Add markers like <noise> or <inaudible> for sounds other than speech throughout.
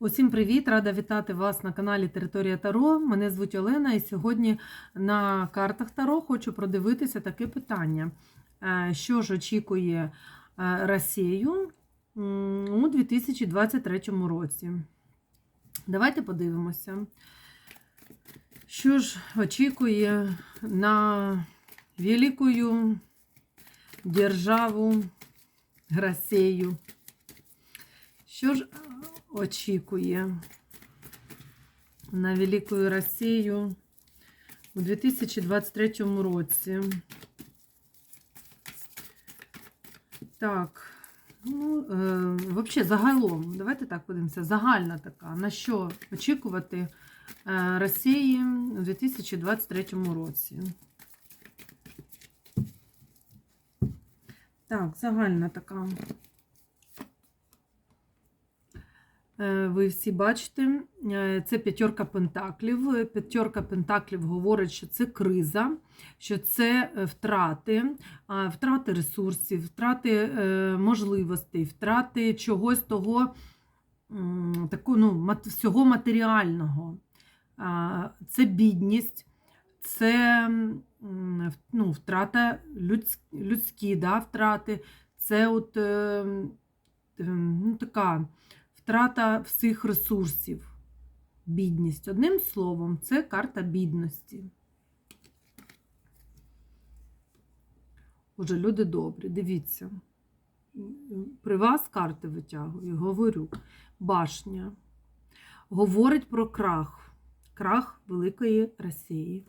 Усім привіт! Рада вітати вас на каналі Територія Таро. Мене звуть Олена, і сьогодні на картах Таро хочу продивитися таке питання. Е, Що ж очікує е, Росію у 2023 році? Давайте подивимося. Що ж очікує на велику державу Росію? Що ж очікує на Велику Росію у 2023 році? Так, ну, е, взагалі, загалом, давайте так подивимося, загальна така, на що очікувати е, Росії у 2023 році? Так, загальна така. Е, Ви всі бачите, е, це п'ятерка пентаклів. П'ятерка пентаклів говорить, що це криза, що це е, втрати, втрати ресурсів, втрати е, можливостей, втрати чогось того, такого, ну, всього матеріального. Це бідність, це ну, втрата людські, людські да, втрати, це от, е, ну, така втрата всіх ресурсів. Бідність. Одним словом, це карта бідності. Уже люди добрі, дивіться. При вас карти витягую, говорю. Башня. Говорить про крах. Крах Великої Росії.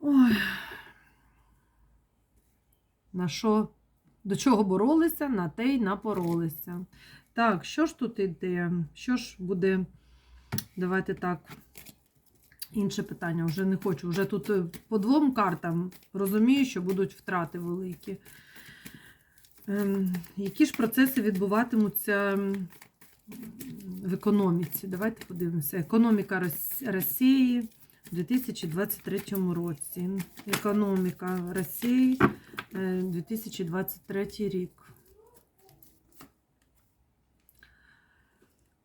Ой. На що до чого боролися, на те й напоролися. Так, що ж тут іде? Що ж буде? Давайте так. Інше питання вже не хочу. Вже тут е, по двом картам розумію, що будуть втрати великі. Ем, які ж процеси відбуватимуться ем, в економіці? Давайте подивимося. Економіка Росії у 2023 році. Економіка Росії 2023 рік.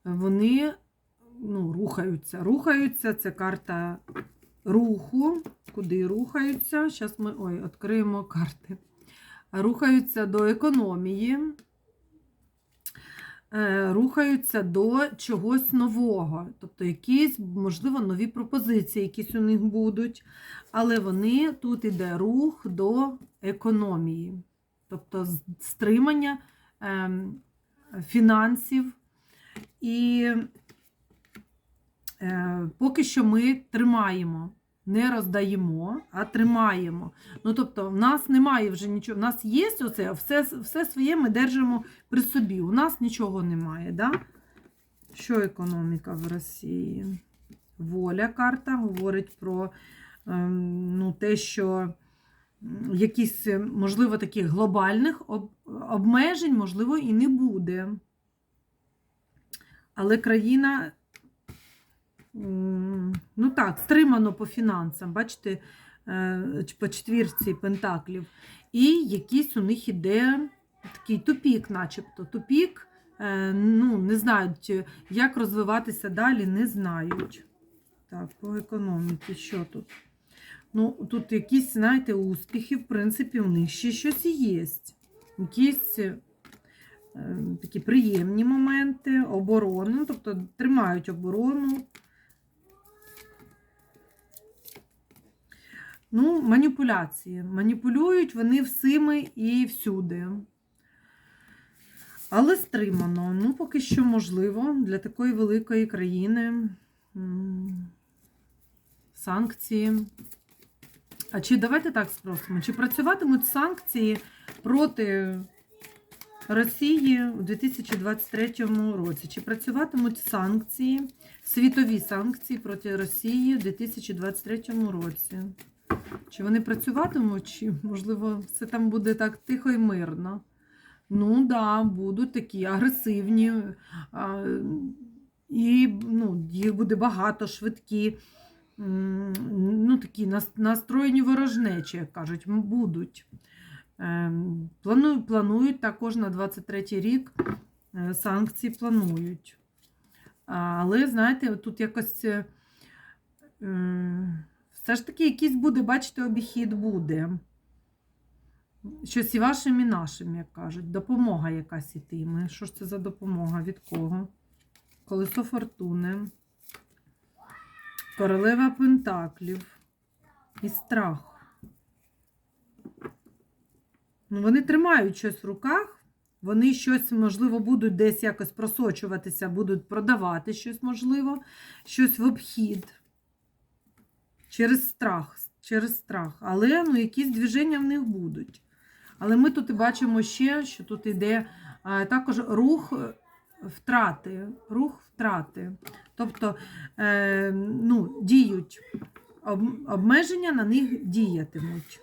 Вони ну, рухаються. Рухаються, це карта руху. Куди рухаються? Зараз ми ой, відкриємо карти. Рухаються до економії, е, рухаються до чогось нового. Тобто якісь, можливо, нові пропозиції, якісь у них будуть. Але вони тут іде рух до економії, тобто стримання ем, фінансів. І е, поки що ми тримаємо, не роздаємо, а тримаємо. Ну, тобто, в нас немає вже нічого. В нас є оце, все, все своє ми держимо при собі. У нас нічого немає. Да? Що економіка в Росії? Воля карта говорить про ем, ну, те, що якісь, е, можливо, таких глобальних об- обмежень, можливо, і не буде. Але країна, ну так, стримано по фінансам, бачите, е, по четвірці пентаклів. І якийсь у них іде такий тупік, начебто. Тупік, е, ну, не знають, як розвиватися далі, не знають. Так, по економіці, що тут? Ну, тут якісь, знаєте, успіхи, в принципі, у них ще щось є. Якісь е, такі приємні моменти, оборону, тобто тримають оборону. Ну, маніпуляції. Маніпулюють вони всіми і всюди. Але стримано. Ну, поки що можливо для такої великої країни. Санкції. А чи давайте так спросимо? Чи працюватимуть санкції проти Росії у 2023 році? Чи працюватимуть санкції, світові санкції проти Росії у 2023 році? Чи вони працюватимуть, чи, можливо, все там буде так тихо і мирно? Ну, да, будуть такі агресивні, а, і ну, їх буде багато, швидкі. Ну, такі настроєні ворожнечі, як кажуть, будуть. Ем, Планують, планують також на 23 рік Е, Санкції планують. Але, знаєте, тут якось е, все ж таки якийсь буде, бачите, обіхід буде. Щось і вашим, і нашим, як кажуть. Допомога якась ітиме. Що ж це за допомога? Від кого? Колесо фортуни. Королева Пентаклів. І страх. Ну, вони тримають щось в руках. Вони щось, можливо, будуть десь якось просочуватися, будуть продавати щось, можливо, щось в обхід. Через страх. Через страх. Але ну, якісь движення в них будуть. Але ми тут і бачимо ще, що тут йде а, також рух е, втрати. Рух втрати. Тобто е, ну, діють об- обмеження на них діятимуть.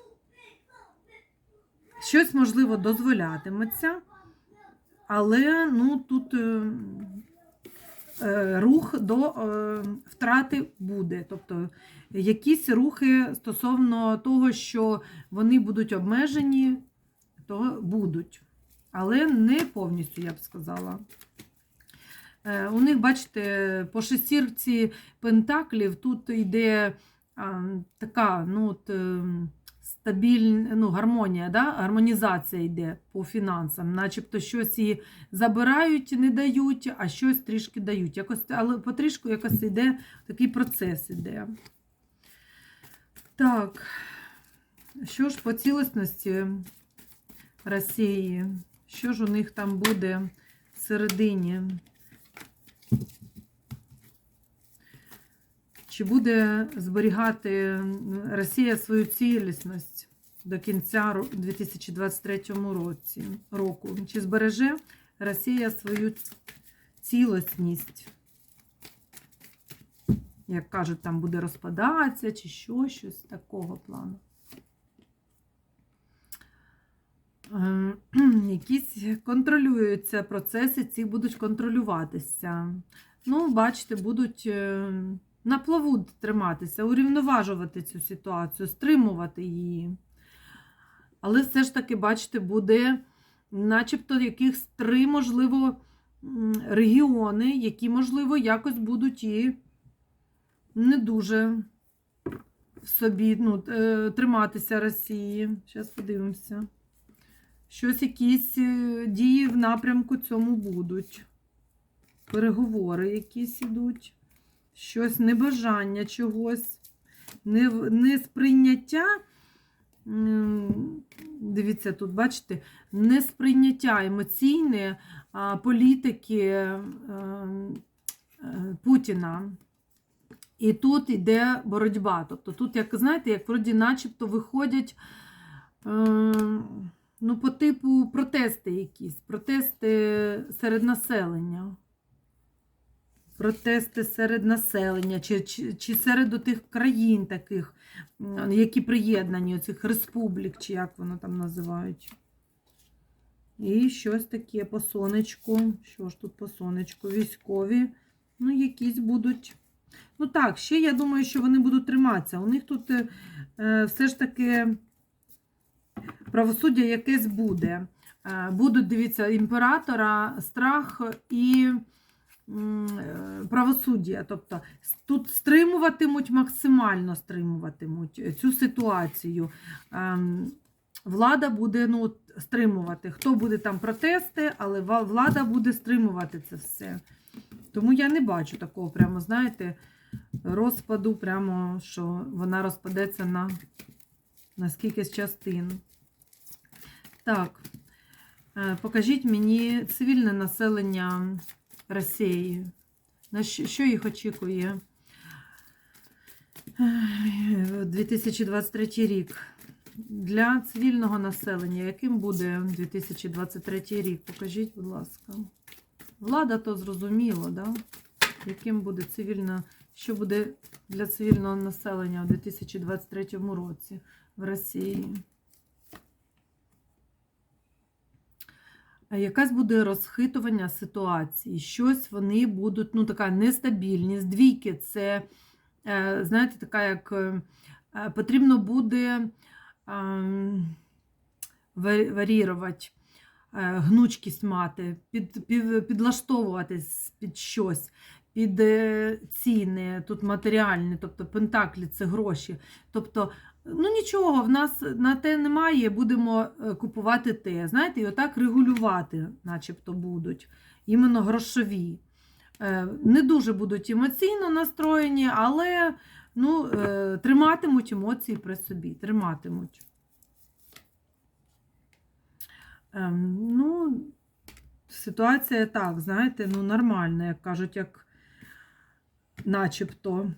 Щось, можливо, дозволятиметься, але ну, тут е, е, рух до е, втрати буде. Тобто якісь рухи стосовно того, що вони будуть обмежені, то будуть. Але не повністю, я б сказала. Е, У них, бачите, по шестірці пентаклів тут йде така ну, от, е, стабільна ну, гармонія, да? гармонізація йде по фінансам. Начебто щось і забирають, не дають, а щось трішки дають. Якось, але потрішку якось йде такий процес іде. Так, що ж по цілісності Росії? Що ж у них там буде всередині? Чи буде зберігати Росія свою цілісність до кінця 2023 році, року? Чи збереже Росія свою цілісність? Як кажуть, там буде розпадатися, чи що, щось такого плану. Ем, <clears throat> Якісь контролюються процеси, ці будуть контролюватися. Ну, бачите, будуть е, на плаву триматися, урівноважувати цю ситуацію, стримувати її. Але все ж таки, бачите, буде начебто якихось три, можливо, регіони, які, можливо, якось будуть і не дуже в собі ну, е, триматися Росії. Зараз подивимося. Щось якісь е, дії в напрямку цьому будуть. Переговори якісь ідуть. Щось небажання чогось, несприйняття. Дивіться, тут, бачите, несприйняття емоційне політики е, е, Путіна. І тут йде боротьба. Тобто тут, як знаєте, як вроді начебто виходять е, ну, по типу протести якісь, протести серед населення. Протести серед населення, чи, чи, чи серед тих країн таких, які приєднані, цих республік, чи як воно там називають. І щось таке по сонечку. Що ж тут по сонечку? Військові. Ну, якісь будуть. Ну так, ще я думаю, що вони будуть триматися. У них тут е, все ж таки правосуддя якесь буде. Е, Будуть, дивіться, імператора, страх і правосуддя. Тобто тут стримуватимуть, максимально стримуватимуть цю ситуацію. Ем, Влада буде ну, стримувати. Хто буде там протести, але влада буде стримувати це все. Тому я не бачу такого, прямо, знаєте, розпаду, прямо, що вона розпадеться на, на скількись частин. Так, е, покажіть мені цивільне населення Росії. На що, їх очікує? Е, 2023 рік. Для цивільного населення, яким буде 2023 рік? Покажіть, будь ласка. Влада то зрозуміло, да? яким буде цивільна, що буде для цивільного населення у 2023 році в Росії. Якась буде розхитування ситуації, щось вони будуть, ну, така нестабільність. Двійки це, е, знаєте, така, як е, е, потрібно буде ем, варірувати. гнучкість мати, під, під, підлаштовуватись під щось, під ціни, тут матеріальні, тобто пентаклі це гроші. Тобто, ну нічого, в нас на те немає, будемо е, купувати те. Знаєте, і отак регулювати, начебто будуть, іменно грошові. Е, Не дуже будуть емоційно настроєні, але ну, е, триматимуть емоції при собі, триматимуть. Ем, Ну, ситуація так, знаєте, ну нормальна, як кажуть, як начебто.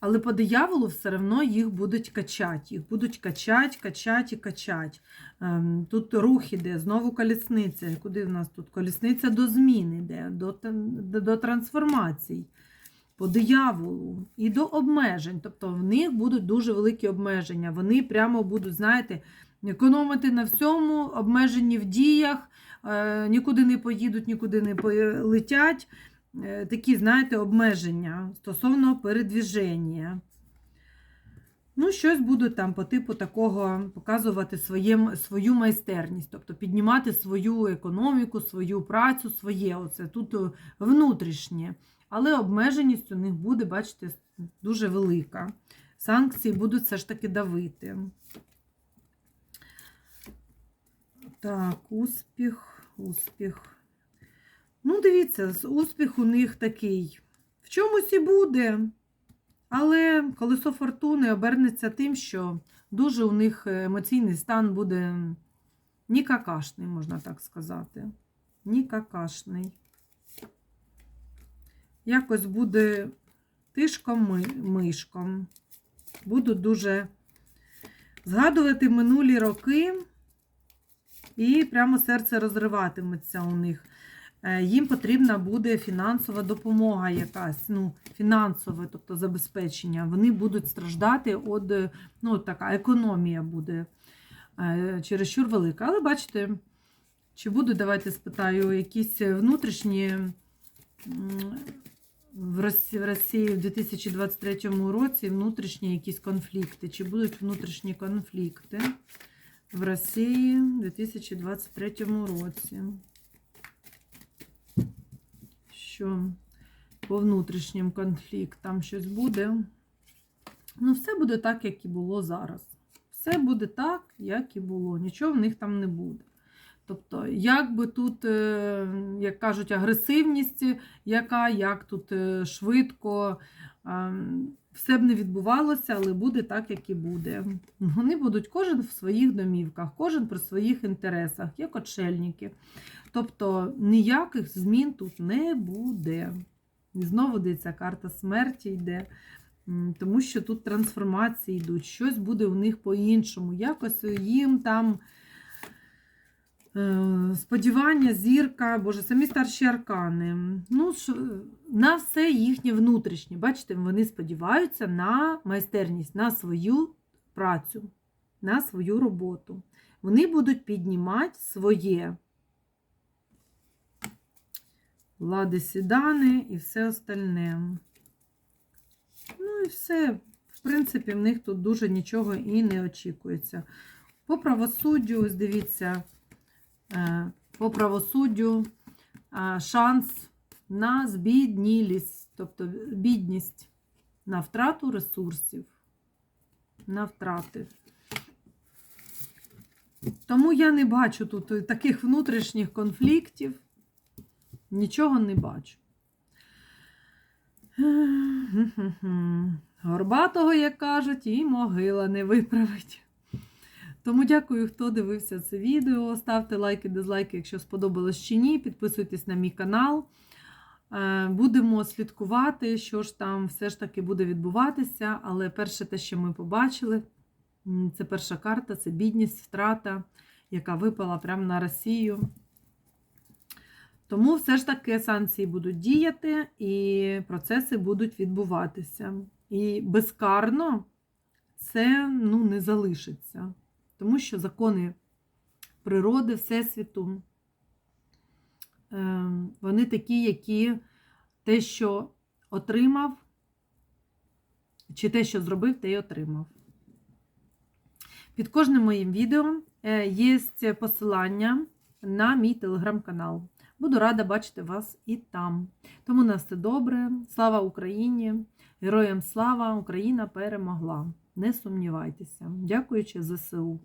Але по дияволу все одно їх будуть качати. Їх будуть качати, качати і качати. Ем, Тут рух іде, знову колісниця. Куди в нас тут? Колісниця до змін іде, до, до, до трансформацій. По дияволу і до обмежень. Тобто в них будуть дуже великі обмеження. Вони прямо будуть, знаєте, економити на всьому, обмежені в діях, е, нікуди не поїдуть, нікуди не полетять. Е, Такі, знаєте, обмеження стосовно передвіження. Ну, щось будуть там по типу такого показувати своє, свою майстерність, тобто піднімати свою економіку, свою працю, своє. Оце тут е, внутрішнє. Але обмеженість у них буде, бачите, дуже велика. Санкції будуть все ж таки давити. Так, успіх, успіх. Ну, дивіться, успіх у них такий. В чомусь і буде. Але колесо фортуни обернеться тим, що дуже у них емоційний стан буде нікакашний, можна так сказати. Нікакашний. Якось буде тишком-мишком. Буду дуже згадувати минулі роки, і прямо серце розриватиметься у них. Їм потрібна буде фінансова допомога якась, ну, фінансове, тобто забезпечення. Вони будуть страждати від, ну, така економія буде чересчур велика. Але бачите, чи будуть, давайте спитаю, якісь внутрішні в Росії в 2023 році внутрішні якісь конфлікти. Чи будуть внутрішні конфлікти в Росії в 2023 році? Що по внутрішнім конфліктам щось буде? Ну, все буде так, як і було зараз. Все буде так, як і було. Нічого в них там не буде. Тобто, як би тут, е, як кажуть, агресивність, яка, як тут е, швидко, все б не відбувалося, але буде так, як і буде. Вони будуть кожен в своїх домівках, кожен при своїх інтересах, як отшельники. Тобто ніяких змін тут не буде. І знову дивиться, карта смерті йде. Тому що тут трансформації йдуть, щось буде у них по-іншому. Якось їм там. Е, сподівання, зірка, боже, самі старші аркани. Ну, На все їхнє внутрішнє. Бачите, вони сподіваються на майстерність, на свою працю, на свою роботу. Вони будуть піднімати своє влади сідани і все остальне. Ну і все. В принципі, в них тут дуже нічого і не очікується. По правосуддю, ось дивіться. Е, по правосуддю е, шанс на збіднілість, тобто бідність, на втрату ресурсів, на втрати. Тому я не бачу тут таких внутрішніх конфліктів, нічого не бачу. Горбатого, як кажуть, і могила не виправить. Тому дякую, хто дивився це відео. Ставте лайки, дизлайки, якщо сподобалось чи ні. Підписуйтесь на мій канал. Е, будемо слідкувати, що ж там все ж таки буде відбуватися. Але перше те, що ми побачили, це перша карта, це бідність, втрата, яка випала прямо на Росію. Тому все ж таки санкції будуть діяти і процеси будуть відбуватися. І безкарно це ну, не залишиться. Тому що закони природи, Всесвіту, ем, вони такі, які те, що отримав, чи те, що зробив, те й отримав. Під кожним моїм відео е, є посилання на мій телеграм-канал. Буду рада бачити вас і там. Тому на все добре. Слава Україні! Героям слава! Україна перемогла! Не сумнівайтеся. Дякуючи ЗСУ.